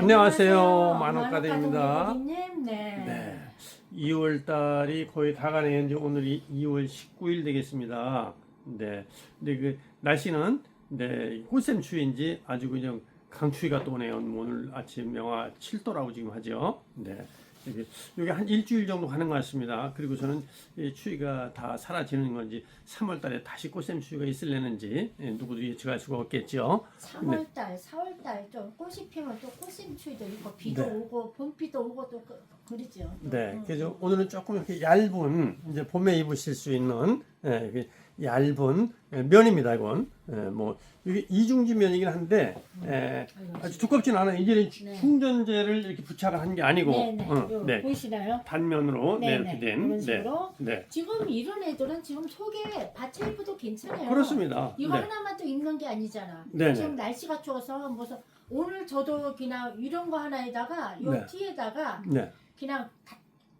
안녕하세요. 만화가대입니다. 만화가대님, 네. 네. 2월 달이 거의 다 가네요. 이제 오늘이 2월 19일 되겠습니다. 네. 근데 그 날씨는 네, 꽃샘추위인지 아주 그냥 강추위가 또 오네요. 오늘 아침 영하 7도라고 지금 하죠. 네. 이게 여기 한 일주일 정도 가는 것 같습니다. 그리고 저는 이 추위가 다 사라지는 건지 3월 달에 다시 꽃샘 추위가 있을려는지 예, 누구도 예측할 수가 없겠죠. 3월달, 4월달 좀 꽃이 피면 또 꽃샘 추위도 있고 비도 네. 오고 봄비도 오고 또 그, 그러죠. 네, 음. 그래서 오늘은 조금 이렇게 얇은 이제 봄에 입으실 수 있는 예, 이게 얇은 예, 면입니다. 이건 예, 뭐 이게 이중지 면이긴 한데 예, 아주 두껍진 않아요. 이제 네. 충전재를 이렇게 부착을 한 게 아니고 네네. 어, 요, 네, 보이시나요? 단면으로 네, 네네. 이렇게 된 이런 네, 식으로. 네, 지금 이런 애들은 지금 속에 받쳐 입어도 괜찮아요. 그렇습니다. 이거 네, 하나만 또 입는 게 아니잖아. 네네. 지금 날씨가 추워서 무슨 오늘 저도 그냥 이런 거 하나에다가 요 네. 티에다가 네, 그냥 다-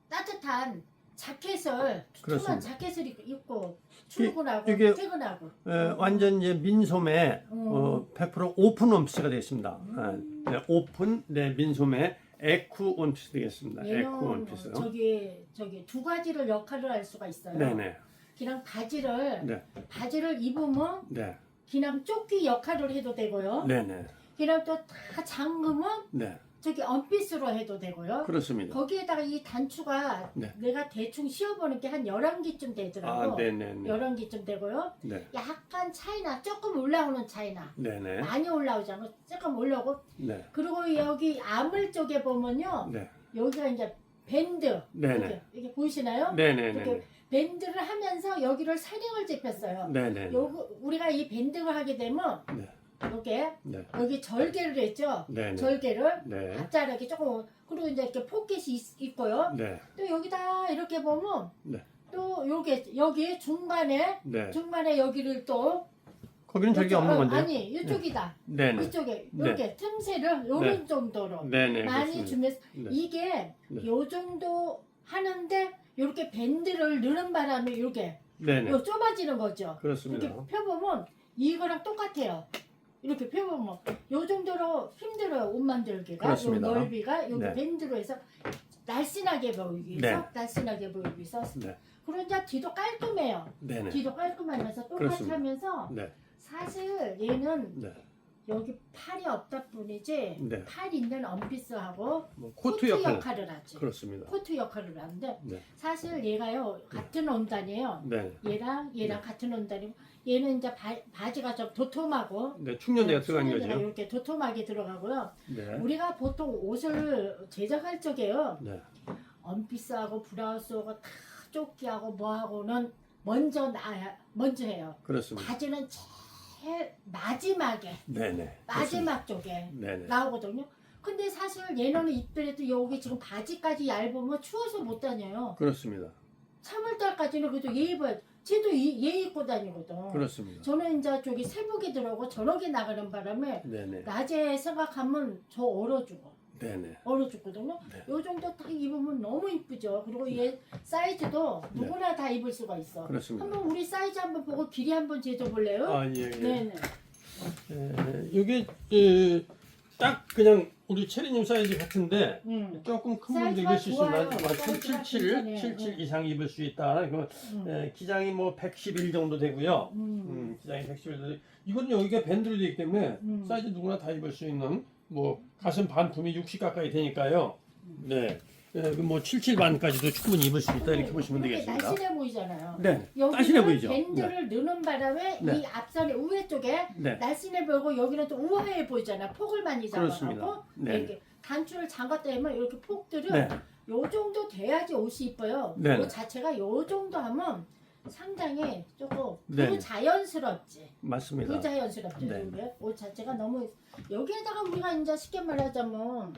따뜻한 자켓을 그렇습니다. 자켓을 입- 입고 출근하고 이게- 퇴근하고 예, 완전 이제 민소매 음. 어, 100% 오픈 원피스가 되겠습니다. 예, 네, 오픈 네, 민소매 에쿠 원피스 되겠습니다. 에쿠 얘는 원피스. 저기 저기 두 가지를 역할을 할 수가 있어요. 네네. 그냥 바지를 네. 바지를 입으면 네. 그냥 조끼 역할을 해도 되고요. 네네. 그냥 또 다 잠그면 네. 저기 언피스로 해도 되고요. 그렇습니다. 거기에다가 이 단추가 네. 내가 대충 씌워보는 게 한 11개쯤 되더라고. 아, 네네네. 11개쯤 되고요. 네. 약간 차이나 조금 올라오는 차이나 네네. 많이 올라오지 않고 조금 올라오고 네. 그리고 여기 아물 쪽에 보면요 네. 여기가 이제 밴드 네네. 이렇게, 이렇게 보이시나요? 네네네. 이렇게 밴드를 하면서 여기를 사령을 잡혔어요. 네네. 요거 우리가 이 밴드를 하게 되면 네. 이렇게 네. 여기 절개를 했죠. 네 네. 절개를 네. 앞자락에 조금 그리고 이제 이렇게 포켓이 있, 있고요. 네. 또 여기다 이렇게 보면 네. 또 요게 여기 중간에 네. 중간에 여기를 또 거기는 절개 이쪽- 없는 어, 건데요? 아니 이쪽이다. 네 네. 이쪽에 네. 이렇게 틈새를 요런 정도로 네 네. 많이 그렇습니다. 주면서 네. 이게 네. 요 정도 하는데 이렇게 밴드를 넣는 바람에 이렇게 네 네. 요 좁아지는 거죠. 그렇습니다. 이렇게 펴보면 이거랑 똑같아요. 이렇게 펴보면 요 정도로 힘들어요 옷 만들기가 요 그렇습니다. 넓이가 여기 네. 밴드로 해서 날씬하게 보이기 위해서 네. 날씬하게 보이기 위해서 네. 그러자 뒤도 깔끔해요. 네네. 뒤도 깔끔하면서 똑같이 그렇습니다. 하면서 네. 사실 얘는 네. 여기 팔이 없다 뿐이지 네. 팔 있는 원피스하고 뭐 코트, 코트 역할. 역할을 하지. 그렇습니다. 코트 역할을 하는데 네. 사실 얘가요 같은 원단이에요. 네. 얘랑 얘랑 같은 원단이고 얘는 이제 바, 바지가 좀 도톰하고 네. 충전대가 들어간 수면제가 거죠. 이렇게 도톰하게 들어가고요. 네. 우리가 보통 옷을 제작할 적에요. 네. 원피스하고 브라우스하고 다 조끼하고 뭐하고는 먼저 나야 먼저 해요. 그렇습니다. 바지는 제일 마지막에 네네. 마지막 쪽에 네네. 나오거든요. 근데 사실 얘는 입더라도 여기 지금 바지까지 얇으면 추워서 못 다녀요. 그렇습니다. 3월달까지는 그래도 얘 입어야 쟤도 이- 얘 입고 다니거든. 그렇습니다. 저는 이제 저기 새벽에 들어오고 저녁에 나가는 바람에 네네. 낮에 생각하면 저 얼어 죽어. 네네. 얼어 죽거든요. 네. 요 정도 딱 입으면 너무 이쁘죠. 그리고 얘 사이즈도 네. 누구나 다 입을 수가 있어. 그렇습니다. 한번 우리 사이즈 한번 보고 길이 한번 재줘 볼래요? 아, 예, 예. 네네. 에, 이게 에, 딱 그냥 우리 체리님 사이즈 같은데 음. 조금 큰 사이즈가 분도 입을 수. 좋아요. 뭐 사이즈가 77, 괜찮아요. 77 네. 이상 입을 수 있다. 그 음. 에, 기장이 뭐 111 정도 되고요. 음. 음, 기장이 111 정도. 이건 여기가 밴드로 되기 때문에 음. 사이즈 누구나 다 입을 수 있는 뭐 가슴 반품이 60 가까이 되니까요. 네. 뭐 77 반까지도 충분히 입을 수 있다 이렇게 보시면 되겠습니다. 날씬해 보이잖아요. 네. 여기는 따신해 보이죠. 네. 밴드를 넣는 바람에 네. 이 앞선의 우회 쪽에 네. 날씬해 보이고 여기는 또 우아해 보이잖아. 폭을 많이 그렇습니다. 잡아갖고 네. 이렇게 단추를 잠갔다 하면 이렇게 폭들은 네. 요 정도 돼야지 옷이 이뻐요. 네. 옷 자체가 요 정도 하면 상당히 조금 네. 부자연스럽지. 맞습니다. 네. 네. 옷 자체가 너무 여기에다가 우리가 이제 쉽게 말하자면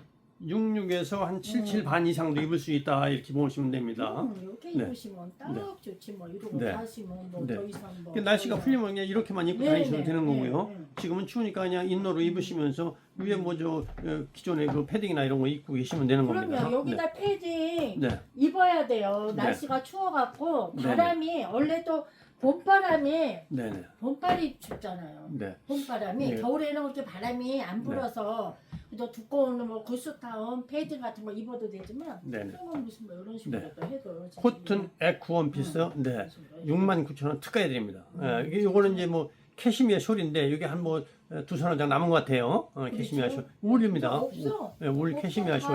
66에서 한 77 반 이상도 입을 수 있다 이렇게 보시면 됩니다. 음, 이렇게 네. 입으시면 딱 네. 좋지 뭐 이러고 네. 가시면 뭐 네. 더 이상 뭐그 날씨가 그냥- 풀리면 그냥 이렇게만 입고 네, 다니셔도 네, 되는 네, 거고요. 네. 지금은 추우니까 그냥 인너로 입으시면서 위에 뭐저 기존의 그 패딩이나 이런 거 입고 계시면 되는 겁니다. 그럼요 여기다 패딩 네. 네. 입어야 돼요. 네. 날씨가 추워갖고 네, 바람이 원래 또 봄바람이 네, 네. 봄바람이 춥잖아요. 네. 봄바람이 네. 겨울에는 그렇게 바람이 안 불어서 또 두꺼운 뭐 구스타운 패드 같은 거 입어도 되지만 네네. 이건 무슨 뭐 이런 식으로 네. 또 해도 진짜 코튼 에크 원피스 네. 음. 69,000원 특가해 드립니다. 예, 이게 요거는 이제 뭐 캐시미어 숄인데 이게 한뭐 두천 원 정도 남은 것 같아요. 어, 캐시미어 숄. 울입니다. 없어. 예, 울. 캐시미어. 이제,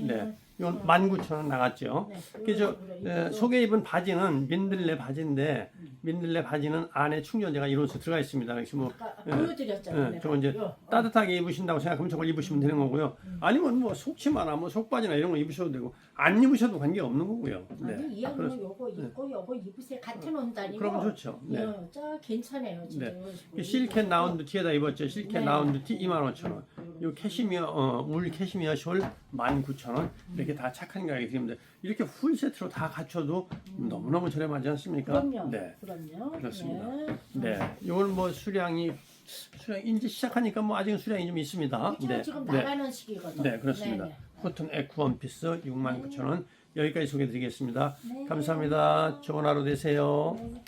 예. 네. 이건 19,000원 나갔죠. 네. 예, 이거 속에 입은 바지는 민들레 바지인데 음. 민들레 바지는 안에 충전재가 이루어져 들어가 있습니다. 그래서 뭐 예. 보여드렸잖아요. 예. 저거 이제. 어. 따뜻하게 입으신다고 생각하면 저걸 입으시면 되는 거고요. 음. 아니면 뭐 속치마나 뭐 속바지나 이런 거 입으셔도 되고 안 입으셔도 관계 없는 거고요. 네. 아니 이 그래서- 양은 요거 입고 요거 입으세요. 같은 옷 다니고. 그러면 좋죠. 네. 예, 짜 괜찮아요. 진짜 네. 실켓. 라운드 티에다 입었죠. 실켓 네. 라운드 티 25,000원. 요 캐시미어 어, 울 캐시미어 숄 19,000원. 이렇게 다 착한 가격이 드립니다. 이렇게 풀 세트로 다 갖춰도 너무너무 저렴하지 않습니까? 음. 그럼요. 네. 그럼요. 그렇습니다. 네. 네. 이거는 뭐 수량이 수량 이제 시작하니까 뭐 아직은 수량이 좀 있습니다. 이게 네. 지금 네. 나가는 시기거든요. 네, 그렇습니다. 네, 코튼 에크 원피스 69,000원. 여기까지 소개해 드리겠습니다. 네. 감사합니다. 좋은 하루 되세요. 네.